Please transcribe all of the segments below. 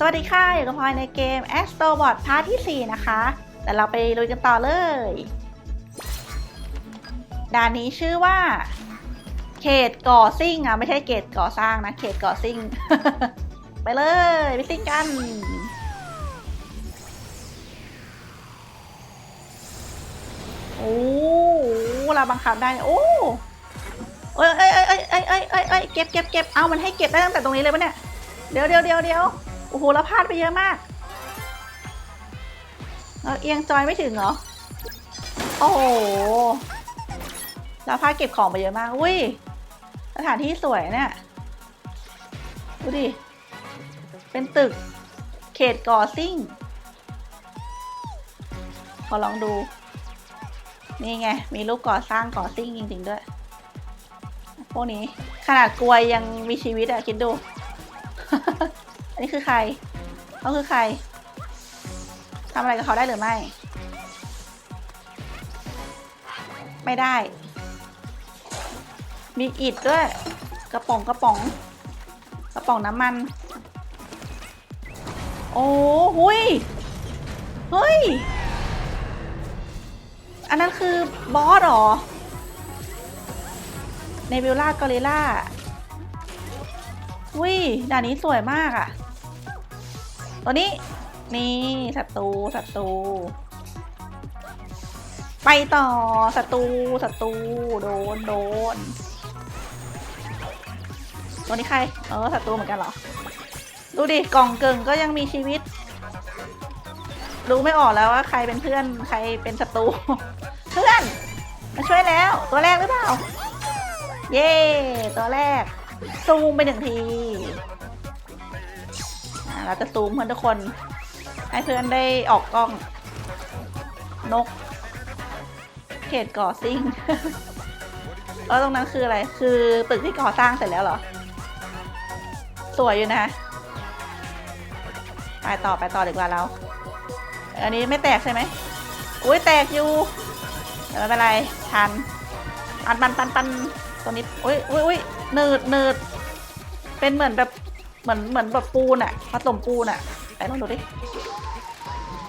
สวัสดีค่ะ อยู่กับพลอยในเกม Astrobot พาร์ทที่ 4 นะคะ แต่เราไปลุยกันต่อเลย ด่านนี้ชื่อว่า เขตก่อซิ่งอะไม่ใช่เขตก่อสร้างนะ เขตก่อซิ่ง ไปเลย ไปซิ่งกัน โอ้เราบังคับได้ โอ้เอ้ยเอ้ยเอ้ยเอ้ยเอ้ยเอ้ยเก็บเก็บเก็บเอามันให้เก็บได้ตั้งแต่ตรงนี้เลยปะเนี่ย เดี๋ยวเดี๋ยวเดี๋ยวเดี๋ยว โอ้โหเราพลาดไปเยอะมาก เราเอียงจอยไม่ถึงเหรอ โอ้โห เราพลาดเก็บของไปเยอะมาก อุ้ย สถานที่สวยเนี่ย ดูดิ เป็นตึก เขตก่อซิ่ง ขอลองดู นี่ไง มีรูปก่อสร้างก่อซิ่งจริงๆด้วย พวกนี้ ขนาดกลวยยังมีชีวิตอะคิดดู อันนี้คือใครเขาคือใครทำอะไรกับเขาได้หรือไม่ ไม่ได้ มีอิดด้วย กระป๋องกระป๋อง กระป๋องน้ำมัน โอ้หุยเฮ้ย อันนั้นคือบอสหรอเนวิลล่ากอริล่าอุ้ยด่านนี้สวยมากอะ ตัวนี้ นี่ศัตรูศัตรูไปต่อศัตรูศัตรูโดนโดนตัวนี้ใคร เออศัตรูเหมือนกันเหรอ ดูดิกล่องเกิงก็ยังมีชีวิต รู้ไม่ออกแล้วว่าใครเป็นเพื่อนใครเป็นศัตรูเพื่อนมาช่วยแล้ว ตัวแรกหรือเปล่า เย้ตัวแรกซูมไปหนึ่งที เราจะซูมเพื่อนทุกคน ให้เพื่อนได้ออกกล้อง นก เขตก่อซิ่ง แล้วตรงนั้นคืออะไร คือตึกที่ก่อสร้างเสร็จแล้วเหรอ สวยอยู่นะ ไปต่อไปต่อดีกว่าเรา อันนี้ไม่แตกใช่ไหม อุ้ยแตกอยู่แต่ไม่เป็นไรทันปันปันปันปันตัวนี้อุ้ยอุ้ยอุ้ยหนืดหนืดเป็นเหมือนแบบ เหมือนเหมือนแบบปูนอะผสมปูนอะไหนลองดูดิ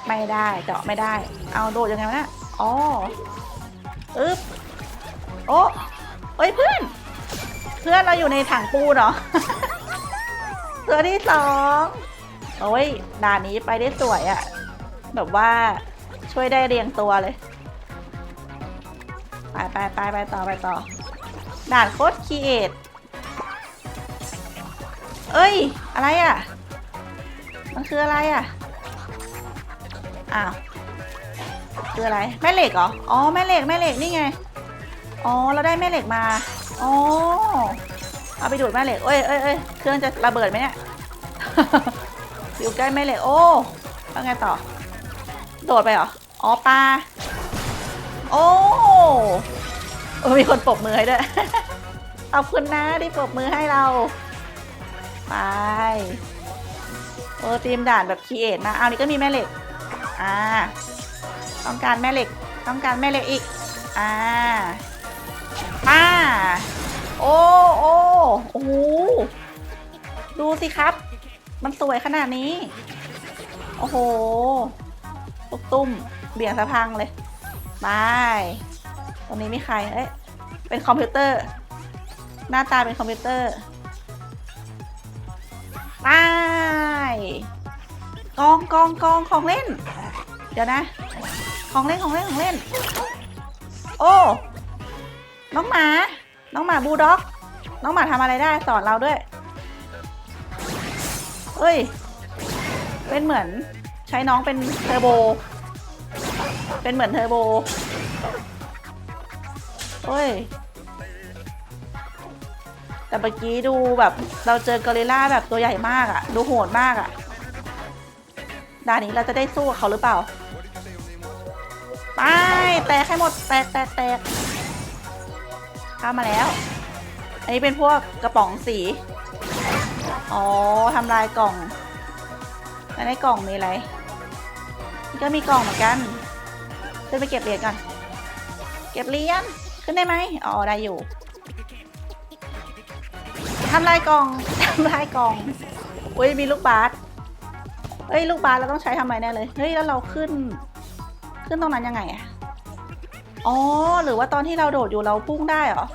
ไม่ได้เจาะไม่ได้ เอาโดดยังไงวะเนี่ยอ๋ออึ๊บโอ้เฮ้ยเพื่อน เพื่อนเราอยู่ในถังปูนเหรอตัวที่สองโอ้ยด่านนี้ไปได้สวยอะแบบว่าช่วยได้เรียงตัวเลย ไปไปไปไปต่อไปต่อ ด่านโคตรคีเอท อ้ย อะไรอะ มันคืออะไรอะ อ้าว คืออะไร แม่เหล็กเหรอ อ๋อ แม่เหล็ก แม่เหล็ก นี่ไง อ๋อ เราได้แม่เหล็กมา อ๋อ เอาไปดูดแม่เหล็ก เอ้ยเอ้ยเอ้ยเครื่องจะระเบิดไหมเนี่ย อยู่ใกล้แม่เหล็ก โอ้แล้วไงต่อ โดดไปเหรอ อ๋อ ปลา โอ้เออมีคนปรบมือให้ด้วยขอบคุณนะที่ปรบมือให้เรา ไปโอ้ทีมด่านแบบคีเอทมาเอานี่ก็มีแม่เหล็ก อ่า ต้องการแม่เหล็ก ต้องการแม่เหล็กอีก อ่า มา โอ้โอ้โอ้โหดูสิครับ มันสวยขนาดนี้ โอ้โหตุกตุ้มเบี่ยงสะพังเลยไปตรงนี้มีใคร เอ๊ะเป็นคอมพิวเตอร์ หน้าตาเป็นคอมพิวเตอร์ ไปกองกองกองของเล่น เดี๋ยวนะ ของเล่นของเล่นของเล่น โอ้ น้องหมา น้องหมาบูด็อก น้องหมาทำอะไรได้สอนเราด้วย เอ้ย เป็นเหมือนใช้น้องเป็นเทอร์โบ เป็นเหมือนเทอร์โบเฮ้ย แต่เมื่อกี้ดูแบบเราเจอกอริลล่าแบบตัวใหญ่มากอะดูโหดมากอะด่านนี้เราจะได้สู้กับเขาหรือเปล่าไปแตกให้หมดแตกแตกแตกข้ามาแล้ว อันนี้เป็นพวกกระป๋องสี อ๋อทำลายกล่องแล้วในกล่องมีอะไรนี่ก็มีกล่องเหมือนกันขึ้นไปเก็บเหรียญก่อนเก็บเหรียญขึ้นได้ไหมอ๋อได้อยู่ ทำลายกล่องทำลายกล่องอุ้ยมีลูกบาสเฮ้ยลูกบาสเราต้องใช้ทำไมแน่เลยเฮ้ยแล้วเราขึ้น ขึ้นตรงนั้นยังไงอะอ๋อหรือว่าตอนที่เราโดดอยู่เราพุ่งได้เหรอ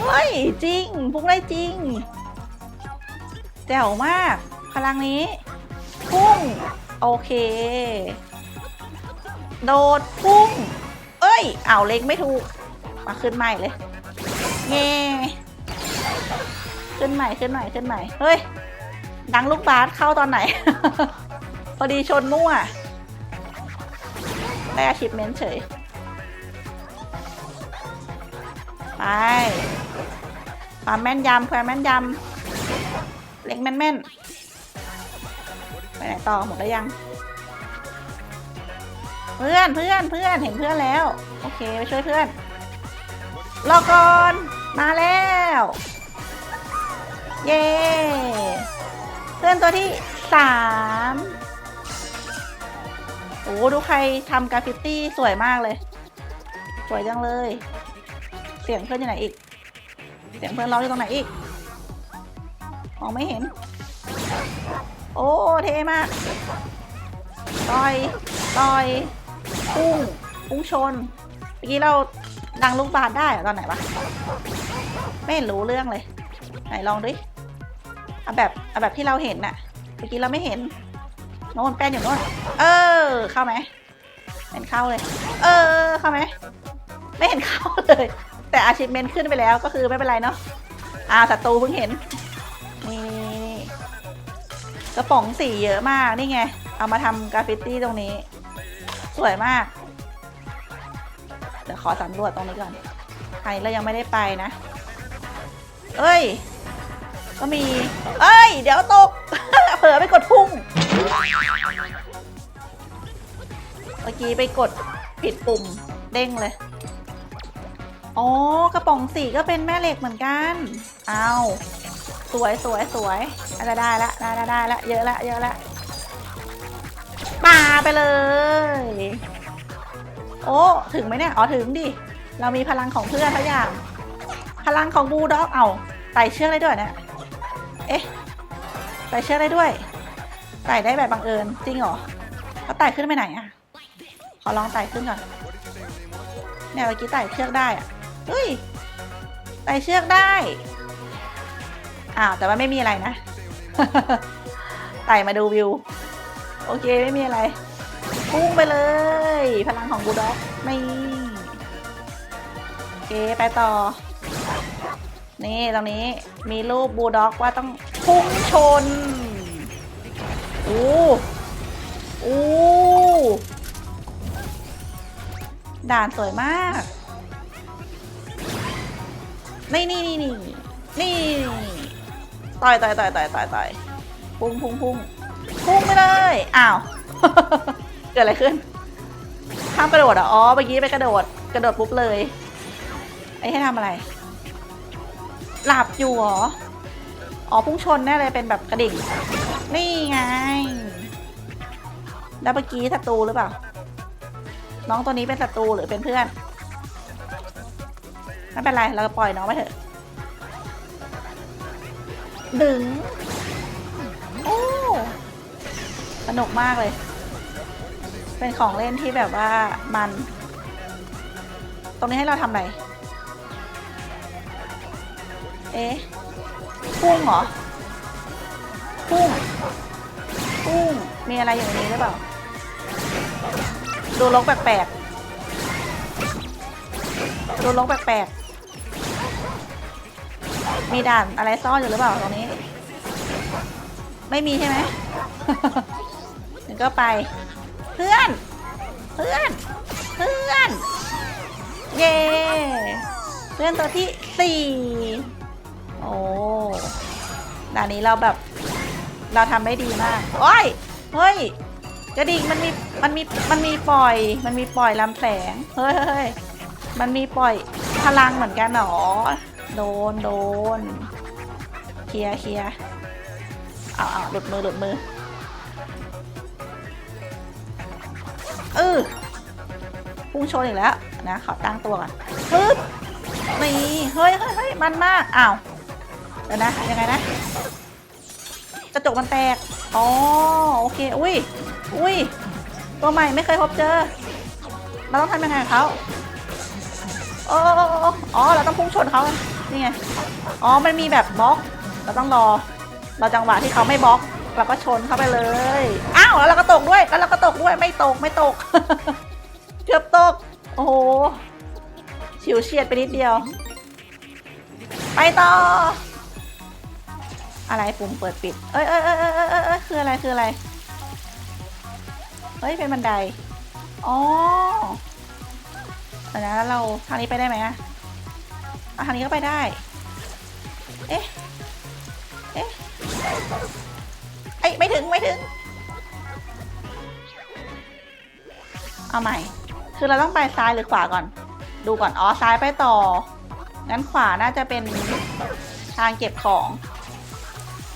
เฮ้ยจริง พุ่งได้จริงแจ๋วมาก พลังนี้พุ่งโอเค โดดพุ่ง เอ้ยอ้าวเล็งไม่ถูก มาขึ้นใหม่เลยเง ขึ้นใหม่ขึ้นใหม่ขึ้นใหม่ เฮ้ย ดังลูกบาสเข้าตอนไหน พอดีชนมั่วได้อาชีพเมนเฉย ไป ความแม่นยำความแม่นยำ เล็งแม่นแม่นไปไหนต่อหมดแล้วยัง เพื่อนเพื่อนเพื่อนเห็นเพื่อนแล้ว โอเคไปช่วยเพื่อนรอก่อน มาแล้ว เย้เพื่อนตัวที่สามโอ้ดูใครทำกราฟฟิตี้สวยมากเลย สวยจังเลย เสียงเพื่อนอยู่ไหนอีก เสียงเพื่อนเร้อยู่ตรงไหนอีกมองไม่เห็น โอ้ เท่มาก ต่อย ต่อยพุ่งพุ่งชน เมื่อกี้เราดังลูกบาสได้ตอนไหนวะ ไม่เห็นรู้เรื่องเลย ไหนลองดิ เอาแบบเอาแบบที่เราเห็นน่ะเมื่อกี้เราไม่เห็นโน่นแป้นอยู่โน่นเออ เข้าไหมเห็นเข้าเลย เออ เข้าไหมไม่เห็นเข้าเลย แต่อาชีพเมนขึ้นไปแล้วก็คือไม่เป็นไรเนาะอ่าศัตรูเพิ่งเห็นนี่กระป๋องสีเยอะมากนี่ไง เอามาทำกราฟฟิตี้ตรงนี้ สวยมากเดี๋ยวขอสำรวจตรงนี้ก่อนอันนี้เรายังไม่ได้ไปนะ เอ้ย ก็มี เอ้ย เดี๋ยวตก เผลอไปกดพุ่ง เมื่อกี้ไปกดผิดปุ่มเด้งเลย อ๋อ กระป๋องสีก็เป็นแม่เหล็กเหมือนกัน เอาสวยสวยสวยอาจจะได้ละได้ได้ได้ละเยอะละเยอะละมาไปเลย โอ้ ถึงไหมเนี่ย อ๋อ ถึงดิ เรามีพลังของเพื่อนทุกอย่าง พลังของบูลด็อก เอาไต่เชือกได้ด้วยเนี่ย เอ๊ะไต่เชือกได้ด้วยไต่ได้แบบบังเอิญจริงเหรอเขาไต่ขึ้นไปไหนอะขอลองไต่ขึ้นก่อนเนี่ยเมื่อกี้ไต่เชือกได้อะเฮ้ยไต่เชือกได้อ้าวแต่ว่าไม่มีอะไรนะไต่มาดูวิว โอเคไม่มีอะไรพุ่งไปเลย พลังของบูด็อกไม่โอเคไปต่อ นี่ตรงนี้มีรูปบูด็อกว่าต้องพุ่งชนโอ้โอ้ด่านสวยมาก นี่นี่นี่นี่นี่ต่อยต่อยต่อยต่อยต่อยต่อยพุ่งพุ่งพุ่งพุ่งไปเลย อ้าว เกิดอะไรขึ้นข้ามกระโดดอ๋อเมื่อกี้ไปกระโดด กระโดดปุ๊บเลย ไอ้ให้ทำอะไร หลับอยู่หรอ อ๋อพุ่งชนแน่เลยเป็นแบบกระดิ่ง นี่ไง แล้วเมื่อกี้ศัตรูหรือเปล่า น้องตัวนี้เป็นศัตรูหรือเป็นเพื่อน ไม่เป็นไร เราปล่อยน้องไปเถอะ ดึง โอ้ สนุกมากเลย เป็นของเล่นที่แบบว่ามัน ตรงนี้ให้เราทำอะไร เอ๊ะพุ่งเหรอพุ่งพุ่งมีอะไรอยู่ในนี้หรือเปล่า ดูลกแปลกๆดูลกแปลกๆมีด่านอะไรซ่อนอยู่หรือเปล่าตรงนี้ ไม่มีใช่ไหมงั้นก็ไป เพื่อน เพื่อน เพื่อน เย้เพื่อนตัวที่สี่ โอ้ด่านนี้เราแบบ เราทำได้ดีมาก โอ้ย เฮ้ยกระดิ่งมันมี มันมี มันมีปล่อย มันมีปล่อยลำแสง เฮ้ยเฮ้ยมันมีปล่อยพลังเหมือนกันหรอ โดน โดน เคลียร์เคลียร์เอาเอาหลุดมือ หลุดมือ เออพุ่งชนอีกแล้วนะ ขอตั้งตัวก่อนปึ๊บนี่ เฮ้ยเฮ้ยเฮ้ยมันมาก อ้าว ดี๋ยวนะยังไงนะ กระจกมันแตก อ๋อ โอเค อุ้ย อุ้ย ตัวใหม่ไม่เคยพบเจอ เราต้องทำยังไงกับเขาโอ้โอ้โอ้โอ้อ๋อ เราต้องพุ่งชนเขานี่ไง อ๋อ มันมีแบบบล็อก เราต้องรอ เราจังหวะที่เขาไม่บล็อก เราก็ชนเข้าไปเลย อ้าว แล้วเราก็ตกด้วย แล้วเราก็ตกด้วย ไม่ตก ไม่ตก เกือบตก โอ้โหฉิวเฉียดไปนิดเดียว ไปต่อ อะไรปุ่มเปิดปิดเอ้ยเอ้ยเอ้ยเอ้ยเอ้ยเอ้ยเอ้ยคืออะไรคืออะไร เฮ้ยเป็นบันได อ๋อแต่นะแล้วเราทางนี้ไปได้ไหมอะอะทางนี้ก็ไปได้ เอ๊ะ เอ๊ะเอ้ยไม่ถึงไม่ถึง เอาใหม่ คือเราต้องไปซ้ายหรือขวาก่อน ดูก่อน อ๋อซ้ายไปต่อ งั้นขวาน่าจะเป็นทางเก็บของ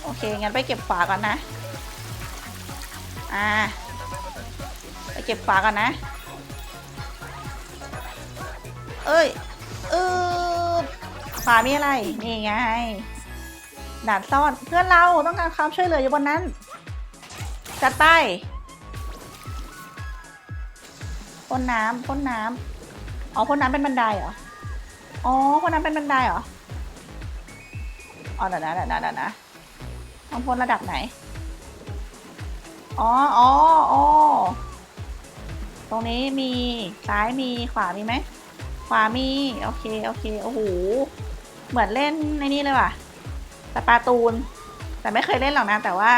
โอเค งั้นไปเก็บขวาก่อนนะ อ่า ไปเก็บฝาก่อนนะ เอ้ย เออฝามีอะไร นี่ไง ด่านซ่อน เพื่อนเราต้องการความช่วยเหลืออยู่บนนั้น จัดไปพ่นน้ำพ่นน้ำอ๋อพ่นน้ำเป็นบันไดเหรอ อ๋อพ่นน้ำเป็นบันไดเหรอ อ๋อเดี๋ยวนะเดี๋ยวนะเดี๋ยวนะ ต้องพ่นระดับไหน อ๋ออ๋อออตรงนี้มี ซ้ายมี ขวามีไหม ขวามี โอเค โอเค โอ้โห เหมือนเล่นในนี่เลยว่ะแต่ปลาตูน แต่ไม่เคยเล่นหรอกนะ แต่ว่า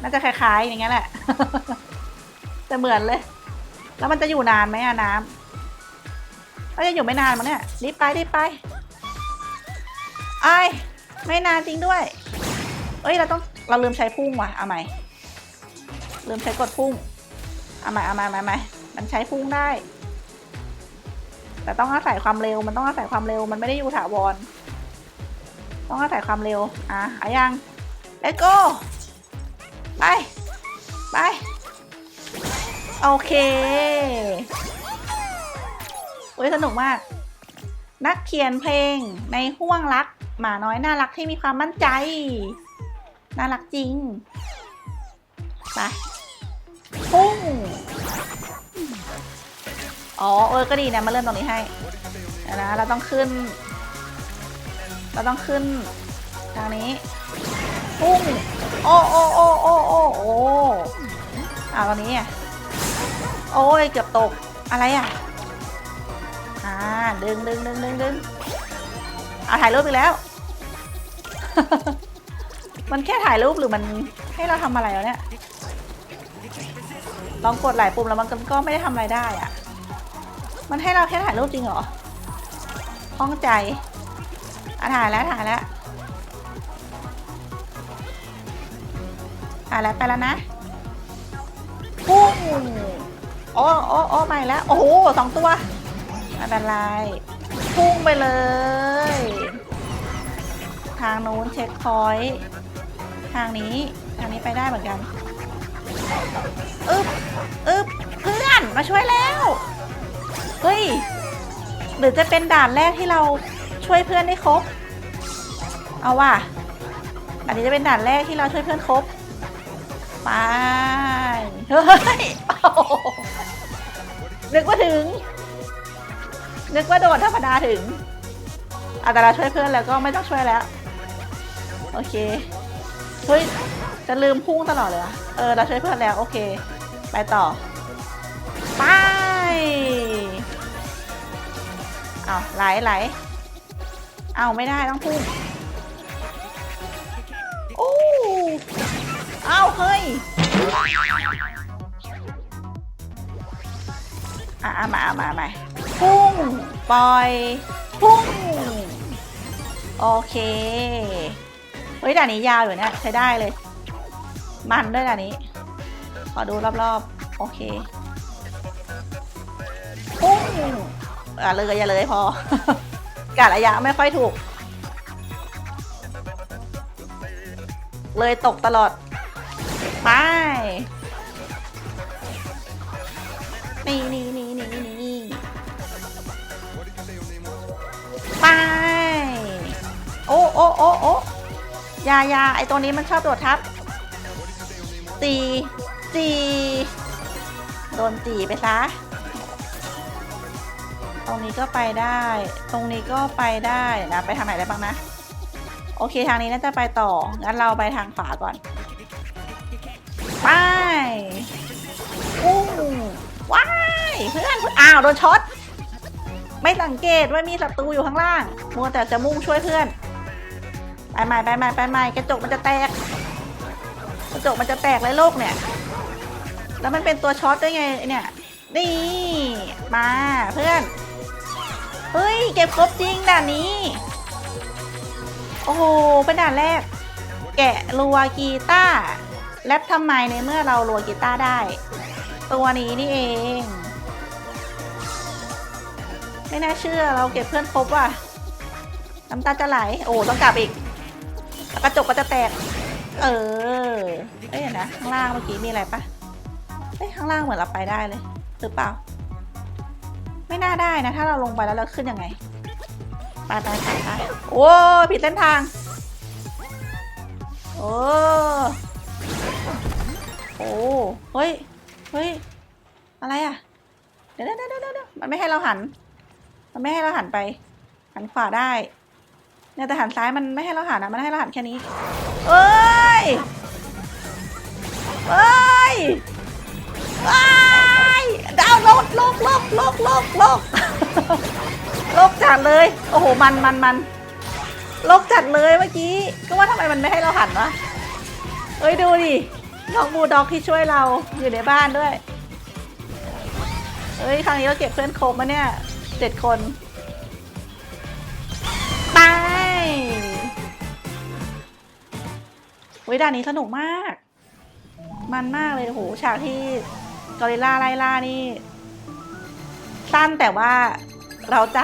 น่าจะคล้ายๆ อย่างเงี้ยแหละ แต่เหมือนเลย แล้วมันจะอยู่นานไหมอะน้ำก็จะอยู่ไม่นานมั้งเนี่ยรีบไปรีบไปไอ้ไม่นานจริงด้วย เอ้ยเราต้องเราลืมใช้พุ่งว่ะเอาใหม่ลืมใช้กดพุ่งเอาใหม่เอาใหม่เอาใหม่ใหม่มันใช้พุ่งได้ แต่ต้องอาศัยความเร็ว มันต้องอาศัยความเร็วมันไม่ได้อยู่ถาวร ต้องอาศัยความเร็วอะอายัง let's go ไปไปโอเคอุ้ยสนุกมาก นักเขียนเพลงในห่วงรักหมาน้อยน่ารักที่มีความมั่นใจ น่ารักจริง ไปพุ่งอ๋อ เออ ก็ดีนะ มาเริ่มตรงนี้ให้นะ เราต้องขึ้น เราต้องขึ้น ทางนี้ พุ่ง โอ้โอ้โอ้โอ้โอ้โอ้อาวตอนนี้อะ โอ้ย เกือบตก อะไรอะ อ่า ดึงดึงดึงดึงดึงเอาถ่ายรูปอีกแล้ว มันแค่ถ่ายรูปหรือมันให้เราทำอะไรแล้วเนี่ย ลองกดหลายปุ่มแล้วมันก็ไม่ได้ทำอะไรได้อะมันให้เราแค่ถ่ายรูปจริงเหรอห้องใจอะถ่ายแล้วถ่ายแล้วถ่ายแล้วไปแล้วนะพุ่งโอ้โอ้โอ้ไปแล้ว โอ้โหสองตัวไม่เป็นไรพุ่งไปเลย ทางนู้นเช็คพอยต์ ทางนี้ทางนี้ไปได้เหมือนกันอึบอึบเพื่อนมาช่วยแล้ว เฮ้ย หรือจะเป็นด่านแรกที่เราช่วยเพื่อนได้ครบ เอาว่ะอันนี้จะเป็นด่านแรกที่เราช่วยเพื่อนครบไปเฮ้ยนึกว่าถึง นึกว่าโดดธรรมดาถึงอะแต่เราช่วยเพื่อนแล้วก็ไม่ต้องช่วยแล้ว โอเค เฮ้ย จะลืมพุ่งตลอดเลยวะเออ เราช่วยเพื่อนแล้ว โอเค ไปต่อ ไปเอาไหลไหลเอาไม่ได้ต้องพุ่งโอ้เอาเฮ้ยอะมามาเอามาพุ่ง ปล่อย พุ่ง โอเค เฮ้ยด่านนี้ยาวอยู่เนี่ยใช้ได้เลย มันด้วยด่านนี้ ขอดูรอบๆ โอเคปุ้งอะเลยอย่าเลยพอกะระยะไม่ค่อยถูก เลยตกตลอด ไป นี่นี่นี่นี่นี่ไป โอ้โอ้โอ้โอ้อ ยายาไอตัวนี้มันชอบโดดทับจีจีโดนจีไปซะ ตรงนี้ก็ไปได้ ตรงนี้ก็ไปได้นะ ไปทางไหนได้บ้างนะ โอเคทางนี้น่าจะไปต่อ งั้นเราไปทางขวาก่อน ไปอู้ว้ายเพื่อนอ้าวโดนช็อต ไม่สังเกตว่ามีศัตรูอยู่ข้างล่าง มัวแต่จะมุ่งช่วยเพื่อน ไปใหม่ไปใหม่ไปใหม่กระจกมันจะแตก กระจกมันจะแตกเลยโลกเนี่ย แล้วมันเป็นตัวช็อตได้ไงเนี่ยนี่มาเพื่อน เฮ้ย เก็บครบจริงด่านนี้ โอ้โหเป็นด่านแรก แกะรัวกีตาร์แรปทำไมในเมื่อเรารัวกีตาร์ได้ ตัวนี้นี่เอง ไม่น่าเชื่อเราเก็บเพื่อนครบว่ะน้ำตาจะไหล โอ้ต้องกลับอีก กระจกก็จะแตก เออ เอ้ยนะข้างล่างเมื่อกี้มีอะไรปะเอ้ยข้างล่างเหมือนเราไปได้เลย หรือเปล่า ไม่น่าได้นะ ถ้าเราลงไปแล้วเราขึ้นยังไงไปไปไปไปโอ้ผิดเส้นทาง โอ้โอ้เฮ้ยเฮ้ยอะไรอะเดี๋ยวเดี๋ยวเดี๋ยวมันไม่ให้เราหัน มันไม่ให้เราหันไป หันขวาได้ เนี่ยแต่หันซ้ายมันไม่ให้เราหันนะมันให้เราหันแค่นี้เอ้ยเอ้ยเอ้ยดาวลกลกลกลกลกลกลกจัดเลย โอ้โหมันมันมันลกจัดเลยเมื่อกี้ ก็ว่าทำไมมันไม่ให้เราหันวะเอ้ยดูดิน้องบูด็อกที่ช่วยเราอยู่ในบ้านด้วยเอ้ยครั้งนี้เราเก็บเพื่อนครบมาเนี่ยเจ็ดคน ว้ยด่านนี้สนุกมาก มันมากเลยโหฉากที่กอริลลาไล่ล่านี่ สั้นแต่ว่าเราใจ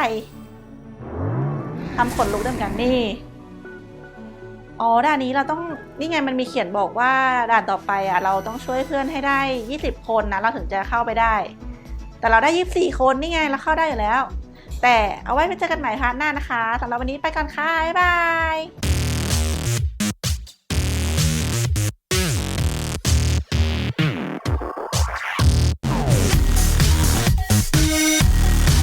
ทำขนลุกด้วยเหมือนกันนี่ อ๋อด่านนี้เราต้องนี่ไงมันมีเขียนบอกว่าด่านต่อไปอะ เราต้องช่วยเพื่อนให้ได้20คนนะเราถึงจะเข้าไปได้ แต่เราได้24คนนี่ไงเราเข้าได้อยู่แล้ว แต่เอาไว้ไปเจอกันใหม่พาร์ทหน้านะคะสำหรับวันนี้ไปก่อนค่ะบ๊ายบาย